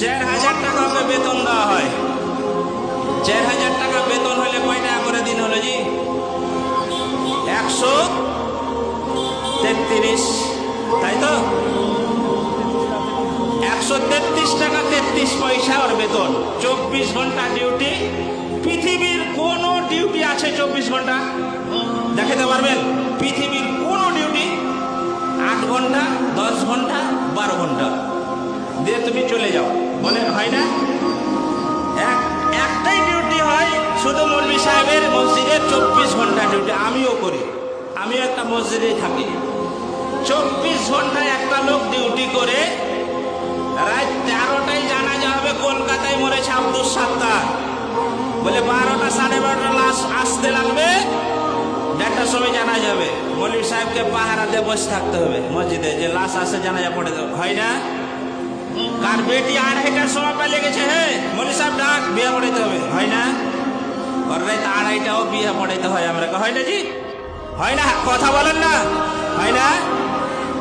চার হাজার টাকা ওকে বেতন দেওয়া হয়। চার হাজার টাকা বেতন হলে কয় টাকা করে দিন হলো জি? একশো তেত্রিশ। তাই তো? একশো তেত্রিশ টাকা তেত্রিশ পয়সা ওর বেতন। চব্বিশ ঘণ্টা ডিউটি। পৃথিবীর কোন ডিউটি আছে চব্বিশ ঘণ্টা? দেখাতে পারবেন? পৃথিবীর কোন ডিউটি আট ঘণ্টা, দশ ঘণ্টা, বারো ঘণ্টা। দিয়ে তুমি চলে যাও। বলে হয় না? এক, একটাই ডিউটি হয় শুধু মৌলভী সাহেবের মসজিদের চব্বিশ ঘণ্টা ডিউটি আমিও করি। আমিও একটা মসজিদে থাকি। চব্বিশ ঘন্টায় একটা লোক ডিউটি করে, রাত তেরোটায় জানা যাবে কলকাতায় মরেছে আব্দুল সাত্তার। বলে বারোটা সাড়ে বারোটা লাশ আসতে লাগবে, দেড়টার সময় জানা যাবে মৌলভী সাহেবকে পাহারা দিয়ে বসে থাকতে হবে মসজিদে, যে লাশ আসে জানা যা পড়ে হয় না? কার বেটি আড়াইটার সময় পেলে গেছে, হে? মৌলী সাহেব ডাক, বিয়ে পড়াইতে হবে। হয় না? ওর রাত আড়াইটাও বিয়ে পড়াইতে হয় আমরা হয় না জি? হয় না? কথা বলেন না। হয় না?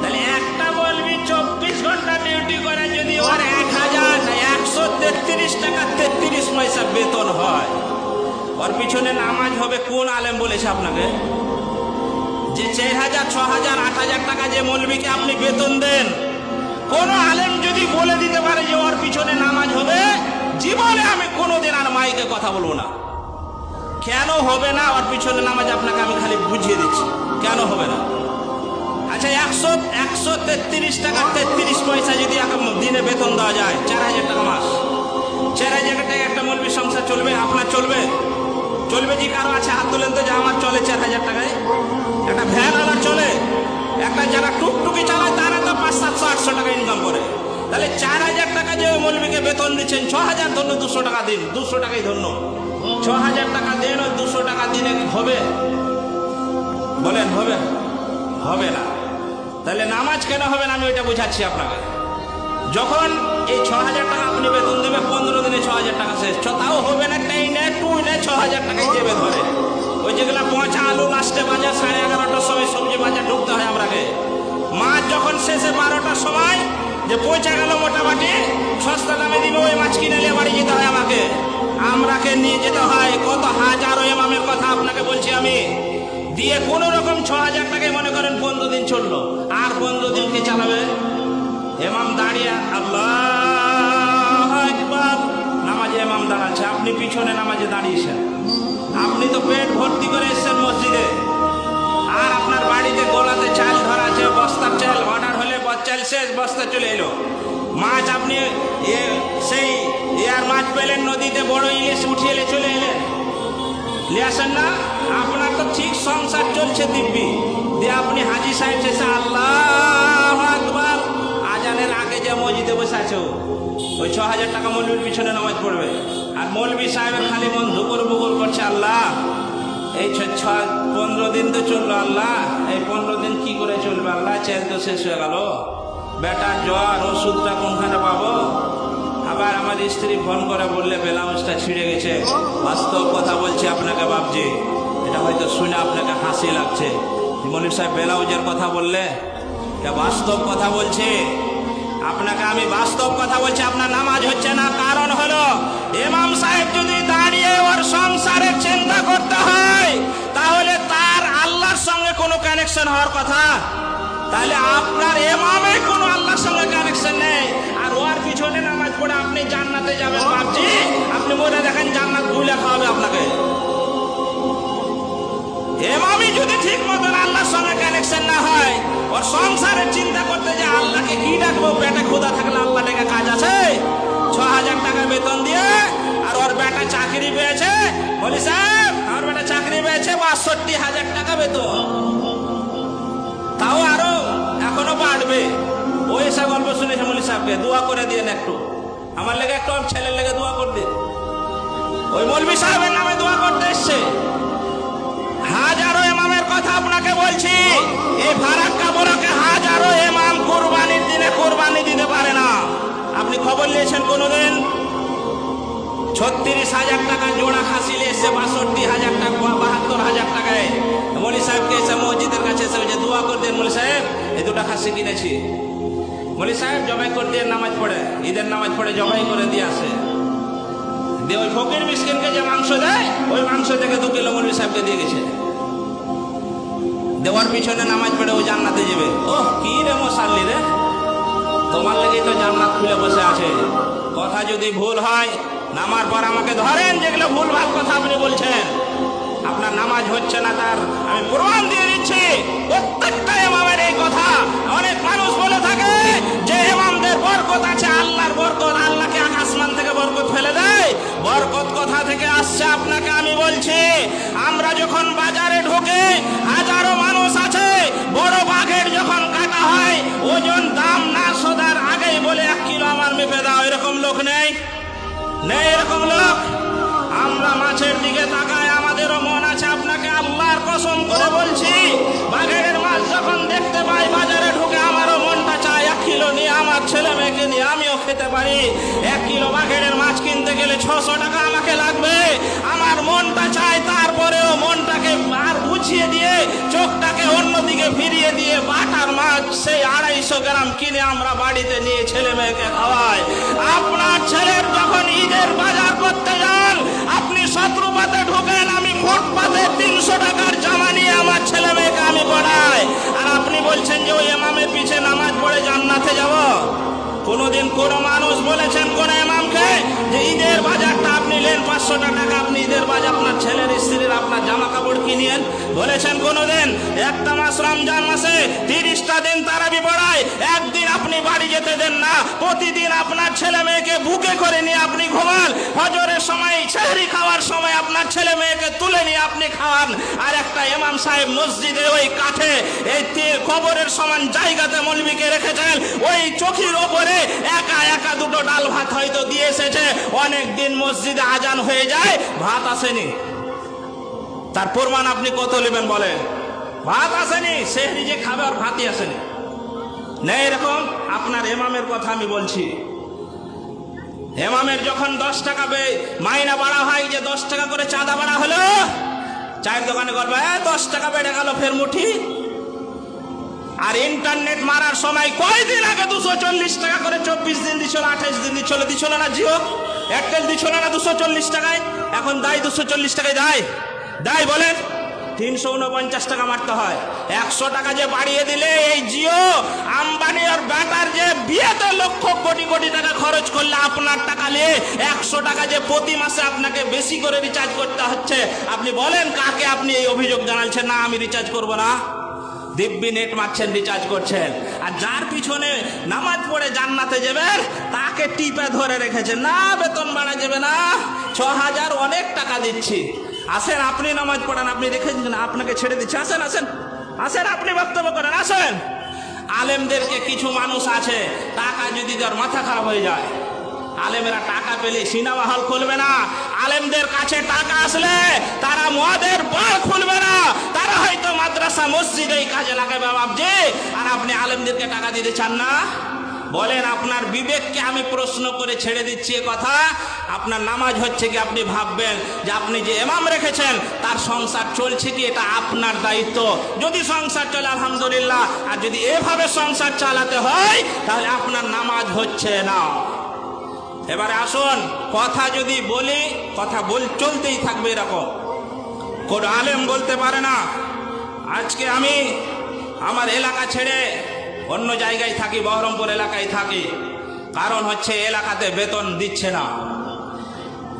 তাহলে একটা বলবি, চব্বিশ ঘণ্টা ডিউটি করে যদি ওর এক হাজার একশো তেত্রিশ টাকা তেত্রিশ পয়সা বেতন হয়। ওর পিছনে নামাজ হবে কোন আলেম বলেছে আপনাকে? যে চার হাজার, ছ হাজার, আট হাজার টাকা যে মৌলবীকে আপনি বেতন দেন কোন আলেম যদি বলে দিতে পারে যে ওর পিছনে নামাজ হবে, জীবনে আমি কোনোদিন আর মাইকে কথা বলব না। কেন হবে না? ওর পিছনে নামাজ আপনাকে আমি খালি বুঝিয়ে দিচ্ছি। কেন হবে না? আচ্ছা একশো একশো তেত্রিশ টাকা, তেত্রিশ পয়সা যদি দিনে বেতন দেওয়া যায়, চার হাজার টাকা মাস। চার হাজার টাকা একটা মৌলবী সংসার চলবে, আপনার চলবে? চলবে যে কারও আছে? হাত তুলেন তো, যে আমার চলে চার হাজার টাকায়। একটা ভ্যান আলার চলে। একটা যারা টুকটুকি চালায়, তারা তো পাঁচ, সাতশো, আটশো টাকা ইনকাম করে। তাহলে চার হাজার টাকা যে মৌলবীকে বেতন দিচ্ছেন, ছ হাজার ধন্য দুশো টাকা দিন, দুশো টাকাই ধন্য। ছ হাজার টাকা দেন ওই দুশো টাকা দিনে হবে? বলেন, হবে? হবে না। তাহলে নামাজ কেন হবে না আমি ওইটা বোঝাচ্ছি আপনাকে। যখন এই ছ হাজার টাকা আপনি বেতন দেবে পনেরো দিনে ছ হাজার টাকা শেষ। তাও হবে না টেই না টু না ছ হাজার টাকাই দেবে ধরে। ওই যেগুলো পচা আলু লাস্টে বাজার সাড়ে এগারোটার সময় সবজি বাজার ঢুকতে হয় আমরাকে। মাছ যখন শেষে বারোটার সময় যে পৌঁছে গেল মোটামুটি, সস্তা দামে দিবে, ওই মাছ কিনে নিয়ে বাড়ি যেতে হয় আমাকে। আমরাকে নিয়ে যেতে হয়, কত হাজারো এমামের কথা আপনাকে বলছি আমি। দিয়ে কোনো রকম ছ হাজার টাকায় মনে করেন পনেরো দিন চলল। আর পনেরো দিন কে চালাবে? এমাম দাঁড়িয়ে, আল্লাহ নামাজে এমাম দাঁড়াচ্ছে। আপনি পিছনে নামাজে দাঁড়িয়েছেন। আপনি তো পেট ভর্তি করে এসেছেন মসজিদে। আর আপনার বাড়িতে গোলাতে চাল ধরা আছে, বস্তার চাল অর্ডার হলে চাল শেষ, বস্তা চলে এলো। মাছ আপনি সেই এয়ার মাছ পেলেন, নদীতে বড় ইলিশ উঠিয়ে এলে, চলে এলেন নিয়ে না, আপনার তো ঠিক সংসার চলছে দিব্যি। দিয়ে আপনি হাজি সাহেব শেষে আল্লাহ আছে ওই ছ হাজার টাকা মৌলবীর পিছনে নামাজ পড়বে। আর মৌলবী সাহেবের খালি মন ধুকর বুকর করছে আল্লাহ। এই ছ- পনেরো দিন তো চলল আল্লাহ। এই পনেরো দিন কি করে চলবে আল্লাহ? চেল তো শেষ হয়ে গেল। বেটার জ্বর, ওষুধটা কোনখানে পাবো? আবার আমার স্ত্রী ফোন করে বললে ব্লাউজটা ছিঁড়ে গেছে। বাস্তব কথা বলছি আপনাকে বাপজি। এটা হয়তো শুনে আপনাকে হাসি লাগছে। মনির সাহেব ব্লাউজের কথা বললে। এটা বাস্তব কথা বলছি। আপনাকে আমি বাস্তব কথা বলছি, আপনার নামাজ হচ্ছে না, কারণ হলো ইমাম সাহেব যদি দাঁড়িয়ে ওর সংসারের চিন্তা করতে হয়, তাহলে তার আল্লাহর সঙ্গে কোনো কানেকশন হওয়ার কথা। তাহলে আপনার এমামে কোনো আল্লাহর সঙ্গে কানেকশন নেই। আর ওর পিছনে নামাজ পড়ে আপনি জান্নাতে যাবেন, ভাবছি আপনি মনে দেখেন জান্নাত ভুলে খাওয়াবে আপনাকে। এমামি যদি ঠিক মতন আল্লাহর সঙ্গে কানেকশন না হয়, ওর যে থাকলে আল্লাহ কাজ আছে। ছ হাজার টাকা বেতন দিয়ে আর ওর বেটা চাকরি পেয়েছে। বলি সাহেব আমার বেটা চাকরি পেয়েছে বাষট্টি হাজার টাকা বেতন। তাও আরও এখনও বাড়বে। গল্প শুনেছে মলি সাহেবকে দোয়া করে দিয়েন একটু। আমার লেগে একটু ছেলের লেগে দোয়া করে দিন। ওই মলবি সাহেবের নামে দোয়া করতে এসছে। হাজারো এমামের কথা আপনাকে বলছি। এই ফারাক্কা বড়কে হাজারো এমাম কোরবানির দিনে কোরবানি দিতে পারে না। আপনি খবর নিয়েছেন কোনোদিন? ছত্রিশ হাজার টাকা জোড়া খাসি এসে বাষট্টি হাজার টাকা বাহাত্তর হাজার টাকায়। মলি সাহেবকে এসে মসজিদের কাছে এসে বলছে, দোয়া করে দেন মলি সাহেব এই দুটা খাসি কিনেছি। বলি সাহেব জবাই করে দিয়ে নামাজ পড়ে ঈদের নামাজ পড়ে জবাই করে দিয়ে আসে। দিয়ে ওই ফকির মিসকিনকে যে মাংস দেয় ওই মাংস থেকে দু কিলো মৌলী সাহেবকে দিয়ে গেছে। দেওয়ার পিছনে নামাজ পড়ে ও জান্নাতে যাবে। ও কি রে মশাল্লি রে। তোমার লেগে তো জান্নাত খুলে বসে আছে। কথা যদি ভুল হয়, নামার পর আমাকে ধরেন যেগুলো ভুল ভালো কথা আপনি বলছেন। আপনার নামাজ হচ্ছে না তার, আমি প্রমাণ দিয়ে দিচ্ছি। প্রত্যেকটা ইমামের এই কথা। অনেক মানুষ বলে থাকে যে ইমামদের বরকত আছে, আল্লাহর বরকত। আল্লাহকে আসমান থেকে বরকত ফেলে দেয়। বরকত কথা থেকে আসছে আপনাকে আমি বলছি। আমরা যখন বাজারে লোক নেই। নেই এরকম লোক? আমরা মাছের দিকে তাকায় আমাদেরও মন আছে। আপনাকে আল্লাহর কসম করে বলছি, বাঘের মাছ যখন দেখতে পাই, বাজারে ঢুকে আমারও মনটা চায়, এক কিলো নিয়ে আমার ছেলে মেয়েকে নিয়ে আমিও খেতে পারি। এক কিলো বাঘের মাছ কিনতে গেলে ছশো টাকা আমাকে লাগবে। আমার মনটা চায় বুঝিয়ে দিয়ে চোখটাকে অন্যদিকে ফিরিয়ে দিয়ে বাটার মাছ সেই আড়াইশো গ্রাম কিনে আমরা বাড়িতে নিয়ে ছেলে মেয়েকে খাওয়াই। আপনার ছেলের যখন ঈদের বাজার করতে যান, আপনি শত্রুপাতে ঢোকেন, আমি ফুটপাতে তিনশো টাকার জামা নিয়ে আমার ছেলে মেয়েকে আমি পড়াই। আর আপনি বলছেন যে ওই এমামের পিছে নামাজ পড়ে জান্নাতে যাব? কোনোদিন কোন মানুষ বলেছেন কোন এমামকে যে ঈদের বাজারটা আপনি নেন, পাঁচশো টাকা, আপনি ঈদের বাজার, আপনার ছেলের স্ত্রীর আপনার জামা কাপড় কিনিয়েন বলেছেন কোনোদিন, একটা মাস রমজান মাসে তিরিশটা দিন তারাবি পড়ায়, একদিন আপনি বাড়ি যেতে দেন না, প্রতিদিন আপনার ছেলে মেয়েকে বুকে করে নিয়ে আপনি ঘুমান, হজরের সময় ছেহরি খাওয়ার সময় আপনার ছেলে মেয়েকে তুলে নিয়ে আপনি খাওয়ান আর একটা ইমাম সাহেব মসজিদে ওই কাঠে, এই কবরের সমান জায়গাতে মলবিকে রেখেছেন, ওই চোখের ওপরে একা একা দুটো ডাল ভাত হয়তো দিয়ে এসেছে অনেক দিন মসজিদে আজান হয়ে যায়, ভাত আসেনি। তার প্রমাণ আপনি কত নেবেন বলেন? ভাত আসেনি সে নিজে খাবে আর ভাতই আসেনি। নেই এরকম আপনার এমামের কথা আমি বলছি। এমামের যখন দশ টাকা মাইনা বাড়া হয় যে দশ টাকা করে চাঁদা বাড়া হলো চায়ের দোকানে করবে "এ, দশ টাকা বেড়ে গেল ফের মুঠি আর ইন্টারনেট মারার সময় কয়দিন আগে দুশো চল্লিশ টাকা করে চব্বিশ দিন দিছিল আঠাইশ দিন দিচ্ছিল দিছিল না জিও এয়ারটেল দিছিল না দুশো চল্লিশ টাকায় এখন দায় দুশো চল্লিশ টাকায় দায়। দায় বলেন। তিনশো উনপঞ্চাশ টাকা মারতে হয়। একশো টাকা যে বাড়িয়ে দিলে এই জিও আম্বানি আর ব্যাটার যে বিয়েতে লক্ষ কোটি কোটি টাকা খরচ করলে আপনার টাকা নিয়ে একশো টাকা যে প্রতি মাসে আপনাকে বেশি করে রিচার্জ করতে হচ্ছে। আপনি বলেন, কাকে আপনি এই অভিযোগ জানাচ্ছেন না, আমি রিচার্জ করব না। দিব্যি নেট মারছেন রিচার্জ করছেন। আর যার পিছনে নামাজ পড়ে জান্নাতে যাবেন, তাকে টিপে ধরে রেখেছেন। না, বেতন বাড়া যাবে না। ছ হাজার অনেক টাকা দিচ্ছি। আসেন, আপনি নামাজ পড়েন, আপনি রেখেছেন না, আপনাকে ছেড়ে দিচ্ছি। আসেন আসেন। আসেন, আপনি বক্তব্য করেন, আসেন। আলেমদেরকে কিছু মানুষ আছে, টাকা যদি তার মাথা খারাপ হয়ে যায়, আলেমেরা টাকা পেলে সিনেমা হল খুলবে না। আলেমদের কাছে টাকা আসলে তারা মদের বার খুলবে না। তারা হয়তো মাদ্রাসা, মসজিদ কাজে লাগাবে, বাবজি। আর আপনি আলেমদেরকে টাকা দিতে চান না? বলেন, আপনার বিবেককে আমি প্রশ্ন করে ছেড়ে দিচ্ছি কথা। আপনার নামাজ হচ্ছে কি আপনি ভাববেন যে আপনি যে এমাম রেখেছেন, তার সংসার চলছে কি? এটা আপনার দায়িত্ব। যদি সংসার চলে, আলহামদুলিল্লাহ। আর যদি এভাবে সংসার চালাতে হয়, তাহলে আপনার নামাজ হচ্ছে না। এবারে আসুন, কথা যদি বলি, কথা বল, চলতেই থাকবে এরকম। কোন আলেম বলতে পারে না, আজকে আমি আমার এলাকা ছেড়ে অন্য জায়গায় থাকি, বহরমপুর এলাকায় থাকি। কারণ হচ্ছে এলাকাতে বেতন দিচ্ছে না।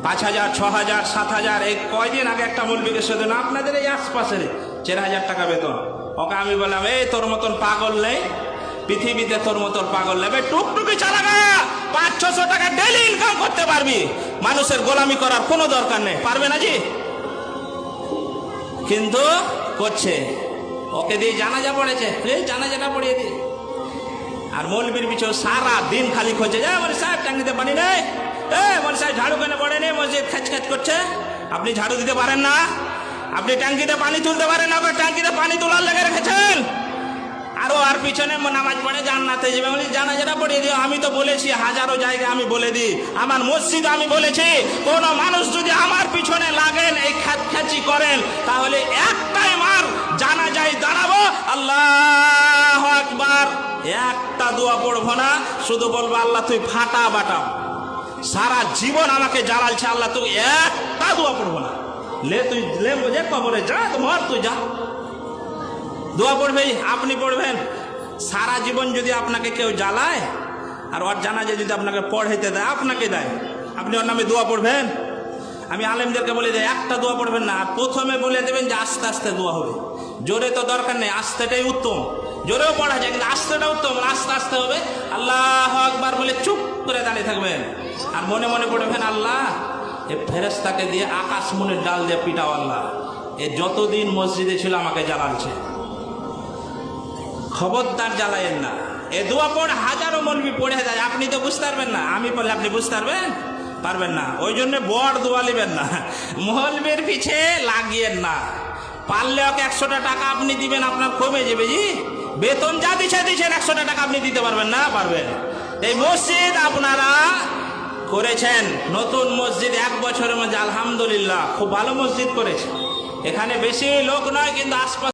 পাঁচ হাজার, ছ হাজার, সাত হাজার, এই কয়দিন আগে একটা মূলবিকে শুধু না, আপনাদের এই আশপাশের চার হাজার টাকা বেতন। ওকে, আমি বললাম, এই তোর মতন পাগল নেই, পৃথিবীতে তোর মতন পাগল নেবে টুকটুকি চালাগা পাঁচ, ছশো টাকা ডেলি ইনকাম করতে পারবি। মানুষের গোলামি করার কোনো দরকার নেই, পারবে না জি? কিন্তু করছে। ওকে দিয়ে জানাজা পড়েছে। এই জানাজাটা পড়িয়ে দি আর মৌলবীর পিছু সারা দিন খালি খোঁজে। যায় মানে সাহেব টাঙ্গিতে পানি নেই? এ সাহেব, ঝাড়ু কেন পড়ে নেই? মসজিদ খাচ খাচ করছে। আপনি ঝাড়ু দিতে পারেন না। আপনি ট্যাঙ্কিতে পানি তুলতে পারেন না ওকে ট্যাঙ্কিতে পানি তোলার লেগে রেখেছেন। আরও আর পিছনে নামাজ পড়ে জান্নাতে যাবে। বলি জানাজাটা পড়িয়ে দিও। আমি তো বলেছি, হাজারো জায়গায় আমি বলে দিই। আমার মসজিদ আমি বলেছি, কোন মানুষ যদি আমার পিছনে লাগেন, এই খ্যাচি করেন, তাহলে একটাই মার, জানা যায়, দাঁড়াবো। আল্লাহ একটা দোয়া পড়ব না, শুধু বলব, আল্লাহ, তুই ফাটা বাটাম সারা জীবন আমাকে জ্বালালছে, আল্লাহ, তুই একটা দোয়া পড়ব না। লে, তুই লে বোঝে কবরে যা তোমার তুই যা। দোয়া পড়বেই আপনি পড়বেন। সারা জীবন যদি আপনাকে কেউ জ্বালায়, আর ওর জানাজে যদি আপনাকে পড়াইতে দেয়, আপনাকে দেয়। আপনি ওর নামে দোয়া পড়বেন? আমি আলেমদেরকে বলে দেয় একটা দোয়া পড়বেন না। প্রথমে বলে দেবেন যে, আস্তে আস্তে দোয়া হবে। জোরে তো দরকার নেই, আস্তেটাই উত্তম। জোরেও পড়া যায়, কিন্তু আস্তেটা উত্তম আস্তে আস্তে হবে। আল্লাহ একবার বলে চুপ করে দাঁড়িয়ে থাকবেন। আর মনে মনে পড়বেন, আল্লাহ, এ ফেরেস্তাকে দিয়ে আকাশ মনের ডাল দিয়ে পিটাও আল্লাহ। এ যতদিন মসজিদে ছিল, আমাকে জ্বালাচ্ছে খবরদার জ্বালায়েন না। এ দোয়া পড়ে, হাজারো মলবি পড়ে যায়, আপনি তো বুঝতে পারবেন না। আমি বললে আপনি বুঝতে পারবেন? পারবেন না। ওই জন্য বড় দোয়া নেবেন না। মহলবের পিছে লাগিয়েন না। পারলে ওকে একশোটা টাকা আপনি দিবেন, আপনার কমে যাবে, জি? বেতন যা দিচ্ছে দিচ্ছেন একশোটা টাকা আপনি দিতে পারবেন না, পারবেন। এই মসজিদ আপনারা করেছেন। নতুন মসজিদ এক বছরের মধ্যে, আলহামদুলিল্লাহ, খুব ভালো মসজিদ করেছে। এখানে বেশি লোক নয়, কিন্তু আশপাশ